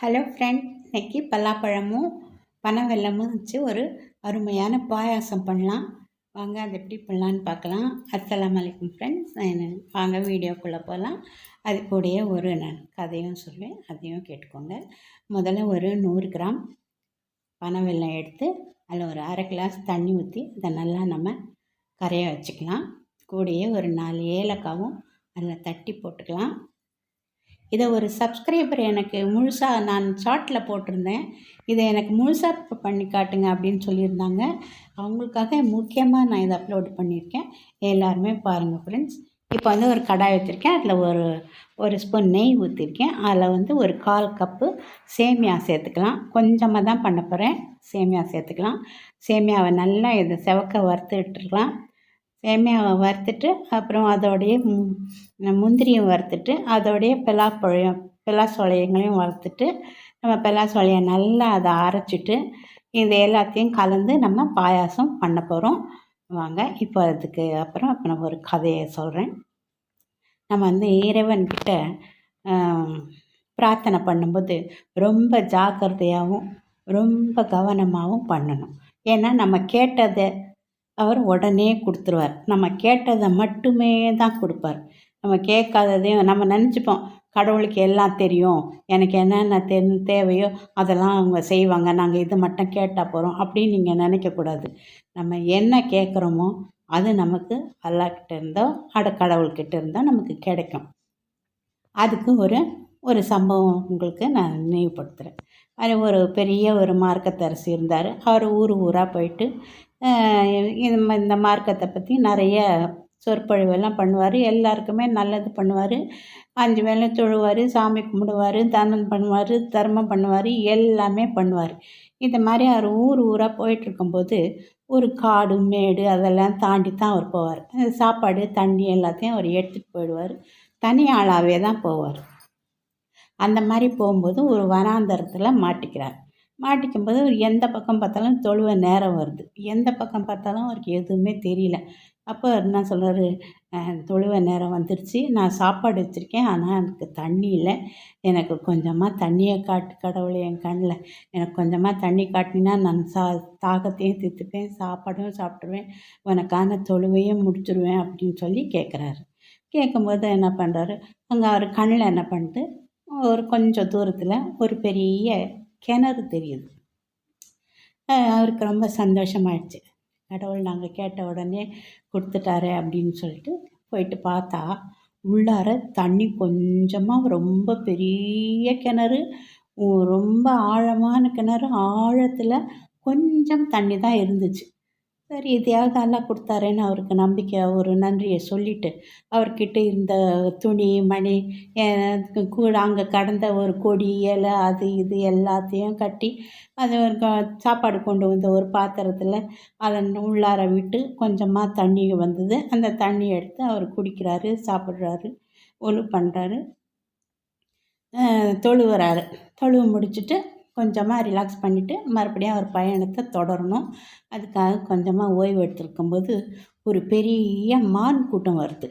Hello friend இன்னைக்கு பலாப்பழமும் பனவெல்லமும் வச்சு ஒரு அருமையான பாயாசம் பண்ணலாம். வாங்க அது எப்படி பண்ணலான்னு பார்க்கலாம். அஸ்லாம் அலைக்கும் ஃப்ரெண்ட்ஸ் வாங்க வீடியோக்குள்ளே போகலாம். அது கூடயே ஒரு நான் கதையும் சொல்வேன் அதையும் கேட்டுக்கோங்க. முதல்ல ஒரு நூறு கிராம் பனவெல்லம் எடுத்து அதில் ஒரு அரை கிளாஸ் தண்ணி ஊற்றி அதை நல்லா நம்ம கரைய வச்சுக்கலாம். கூடயே ஒரு நாலு ஏலக்காவும் அதில் தட்டி போட்டுக்கலாம். இதை ஒரு சப்ஸ்கிரைபர் எனக்கு முழுசாக நான் ஷார்ட்டில் போட்டிருந்தேன். இதை எனக்கு முழுசாக பண்ணி காட்டுங்க அப்படின்னு சொல்லியிருந்தாங்க. அவங்களுக்காக முக்கியமாக நான் இதை அப்லோட் பண்ணியிருக்கேன். எல்லாருமே பாருங்கள் ஃப்ரெண்ட்ஸ் இப்போ வந்து ஒரு கடாய் வச்சுருக்கேன். அதில் ஒரு ஒரு ஸ்பூன் நெய் ஊற்றிருக்கேன் அதில் வந்து ஒரு கால் கப்பு சேமியா சேர்த்துக்கலாம். கொஞ்சமாக தான் பண்ண போகிறேன் சேமியா சேர்த்துக்கலாம். சேமியாவை நல்லா இதை செவக்க வறுத்துட்டுருக்கலாம் சேமியாவை வறுத்துட்டு அப்புறம் அதோடைய முந்திரியும் வறுத்துட்டு அதோடைய பலாப்பழம் பலாசோளையங்களையும் வறுத்துட்டு நம்ம பலாசோளையை நல்லா அதை அரைச்சிட்டு இது எல்லாத்தையும் கலந்து நம்ம பாயாசம் பண்ண போகிறோம் வாங்க இப்போ அதுக்கு அப்புறம் இப்போ நம்ம ஒரு கதையை சொல்கிறேன் நம்ம வந்து இறைவன்கிட்ட பிரார்த்தனை பண்ணும்போது ரொம்ப ஜாக்கிரதையாகவும் ரொம்ப கவனமாகவும் பண்ணணும். ஏன்னா நம்ம கேட்டதை அவர் உடனே கொடுத்துருவார். நம்ம கேட்டதை மட்டுமே தான் கொடுப்பார். நம்ம கேட்காததையும் நம்ம நினச்சிப்போம் கடவுளுக்கு எல்லாம் தெரியும் எனக்கு என்னென்ன தெ தேவையோ அதெல்லாம் அவங்க செய்வாங்க நாங்கள் இது மட்டும் கேட்டால் போகிறோம் அப்படின்னு நீங்கள் நினைக்கக்கூடாது. நம்ம என்ன கேட்குறோமோ அது நமக்கு அல்லாக்கிட்ட இருந்தோ அட கடவுள்கிட்ட இருந்தோ நமக்கு கிடைக்கும். அதுக்கு ஒரு ஒரு சம்பவம் உங்களுக்கு நான் நினைவுபடுத்துகிறேன் அது ஒரு பெரிய ஒரு மார்க்கத்தரசி இருந்தார். அவர் ஊர் ஊராக போயிட்டு இது இந்த மார்க்கத்தை பற்றி நிறைய சொற்பொழிவெல்லாம் பண்ணுவார். எல்லாருக்குமே நல்லது பண்ணுவார். அஞ்சு வேளை தொழுவார் சாமி கும்பிடுவார் தானம் பண்ணுவார் தர்மம் பண்ணுவார் எல்லாமே பண்ணுவார். இந்த மாதிரி அவர் ஊர் ஊராக போயிட்டுருக்கும்போது ஒரு காடு மேடு அதெல்லாம் தாண்டி தான் அவர் போவார். சாப்பாடு தண்ணி எல்லாத்தையும் அவர் எடுத்துகிட்டு போயிடுவார். தனி ஆளாகவே தான் போவார். அந்த மாதிரி போகும்போது ஒரு வனாந்தரத்தில் மாட்டிக்கிறார். மாட்டிக்கும்போது அவர் எந்த பக்கம் பார்த்தாலும் தொழுவ நேரம் வருது. எந்த பக்கம் பார்த்தாலும் அவருக்கு எதுவுமே தெரியல. அப்போ என்ன சொல்கிறாரு தொழுவ நேரம் வந்துருச்சு. நான் சாப்பாடு வச்சுருக்கேன். ஆனால் எனக்கு தண்ணி இல்லை. எனக்கு கொஞ்சமாக தண்ணியை காட்டு கடவுளை என் கண்ணில். எனக்கு கொஞ்சமாக தண்ணி காட்டினா நான் சா தாகத்தையும் தீர்த்துப்பேன். சாப்பாடும் சாப்பிட்ருவேன் உனக்கான தொழுவையும் முடிச்சுருவேன் அப்படின்னு சொல்லி கேட்குறாரு கேட்கும்போது என்ன பண்ணுறாரு அங்கே அவர் கண்ணில் என்ன பண்ணிட்டு ஒரு கொஞ்சம் தூரத்தில் ஒரு பெரிய கிணறு தெரியுது. அவருக்கு ரொம்ப சந்தோஷமாயிடுச்சு. கடவுள் நாங்கள் கேட்ட உடனே கொடுத்துட்டாரு அப்படின்னு சொல்லிட்டு போயிட்டு பார்த்தா உள்ளார தண்ணி கொஞ்சமாக ரொம்ப பெரிய கிணறு ரொம்ப ஆழமான கிணறு ஆழத்தில் கொஞ்சம் தண்ணி தான் இருந்துச்சு. சரி இதையாவது அல்லா கொடுத்தாரேன்னு அவருக்கு நம்பிக்கை ஒரு நன்றியை சொல்லிவிட்டு அவர்கிட்ட இருந்த துணி மணி கூட அங்கே கடந்த ஒரு கொடி இலை அது இது எல்லாத்தையும் கட்டி அது ஒரு சாப்பாடு கொண்டு வந்த ஒரு பாத்திரத்தில் அதை உள்ளார விட்டு கொஞ்சமாக தண்ணி வந்தது. அந்த தண்ணி எடுத்து அவர் குடிக்கிறாரு சாப்பிட்றாரு ஒழு பண்ணுறாரு தொழுவுறாரு. தொழுவு முடிச்சுட்டு கொஞ்சமாக ரிலாக்ஸ் பண்ணிவிட்டு மறுபடியும் அவர் பயணத்தை தொடரணும். அதுக்காக கொஞ்சமாக ஓய்வு எடுத்துருக்கும்போது ஒரு பெரிய மான் கூட்டம் வருது.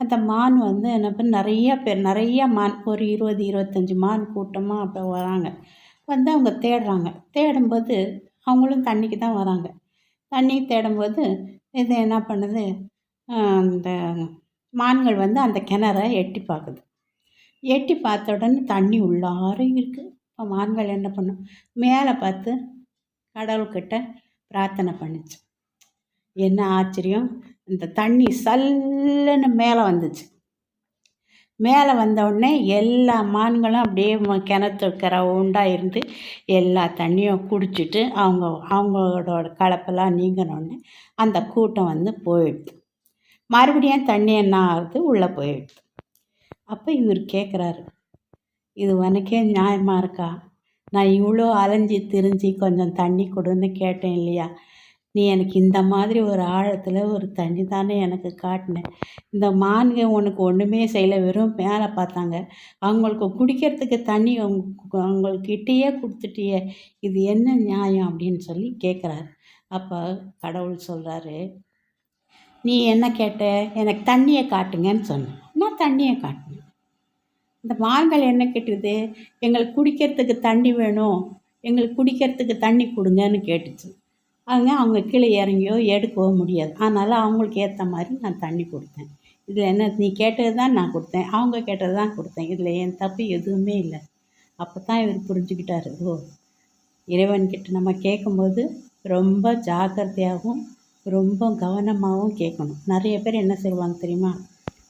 அந்த மான் வந்து என்ன பண்ண நிறைய பேர் நிறைய மான் ஒரு இருபது இருபத்தஞ்சி மான் கூட்டமாக அப்போ வராங்க. வந்து அவங்க தேடுறாங்க. தேடும்போது அவங்களும் தண்ணிக்கு தான் வராங்க. தண்ணி தேடும்போது இது என்ன பண்ணுது? அந்த மான்கள் வந்து அந்த கிணற எட்டி பார்க்குது. எட்டி பார்த்த உடனே தண்ணி உள்ளார இருக்குது இப்போ மான்கள் என்ன பண்ணும்? மேலே பார்த்து கடவுள்கிட்ட பிரார்த்தனை பண்ணுச்சு. என்ன ஆச்சரியம்? இந்த தண்ணி சல்லுன்னு மேலே வந்துச்சு. மேலே வந்தவுடனே எல்லா மான்களும் அப்படியே கிணத்து உண்டாக இருந்து எல்லா தண்ணியும் குடிச்சிட்டு அவங்க அவங்களோட கலப்பெல்லாம் நீங்கினோடனே அந்த கூட்டம் வந்து போயிடுது. மறுபடியும் தண்ணி என்ன ஆகுது? உள்ளே போயிடுது. அப்போ இவர் கேட்குறாரு இது உனக்கே நியாயமாக இருக்கா? நான் இவ்வளோ அலைஞ்சி திரிஞ்சு கொஞ்சம் தண்ணி கொடுன்னு கேட்டேன் இல்லையா? நீ எனக்கு இந்த மாதிரி ஒரு ஆழத்தில் ஒரு தண்ணி தானே எனக்கு காட்டினேன் இந்த மான்க உனக்கு ஒன்றுமே செய்யலை. வெறும் மேலே பார்த்தாங்க. அவங்களுக்கு குடிக்கிறதுக்கு தண்ணி அவங்கக்கிட்டேயே கொடுத்துட்டியே. இது என்ன நியாயம் அப்படின்னு சொல்லி கேட்குறாரு அப்போ கடவுள் சொல்கிறாரு நீ என்ன கேட்ட? எனக்கு தண்ணியை காட்டுங்கன்னு சொன்னேன் நான் தண்ணியை காட்டினேன். இந்த மான்கள் என்ன கேட்டுது? எங்களுக்கு குடிக்கிறதுக்கு தண்ணி வேணும். எங்களுக்கு குடிக்கிறதுக்கு தண்ணி கொடுங்கன்னு கேட்டுச்சு. அவங்க அவங்க கீழே இறங்கியோ எடுக்கவோ முடியாது. அதனால் அவங்களுக்கு ஏற்ற மாதிரி நான் தண்ணி கொடுத்தேன். இதில் என்ன நீ கேட்டது தான் நான் கொடுத்தேன். அவங்க கேட்டது தான் கொடுத்தேன். இதில் என் தப்பு எதுவுமே இல்லை. அப்போ தான் இவர் புரிஞ்சுக்கிட்டாரு. ஓ இறைவன்கிட்ட நம்ம கேட்கும்போது ரொம்ப ஜாக்கிரதையாகவும் ரொம்ப கவனமாகவும் கேட்கணும் நிறைய பேர் என்ன செய்வாங்க தெரியுமா?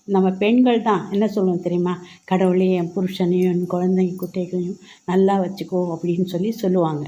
நம்ம பெண்கள் தான் என்ன சொல்லுவோம் தெரியுமா? கடவுளே என் புருஷனையும் என் குழந்தைங்க குட்டைகளையும் நல்லா வச்சுக்கோ அப்படின்னு சொல்லி சொல்லுவாங்க.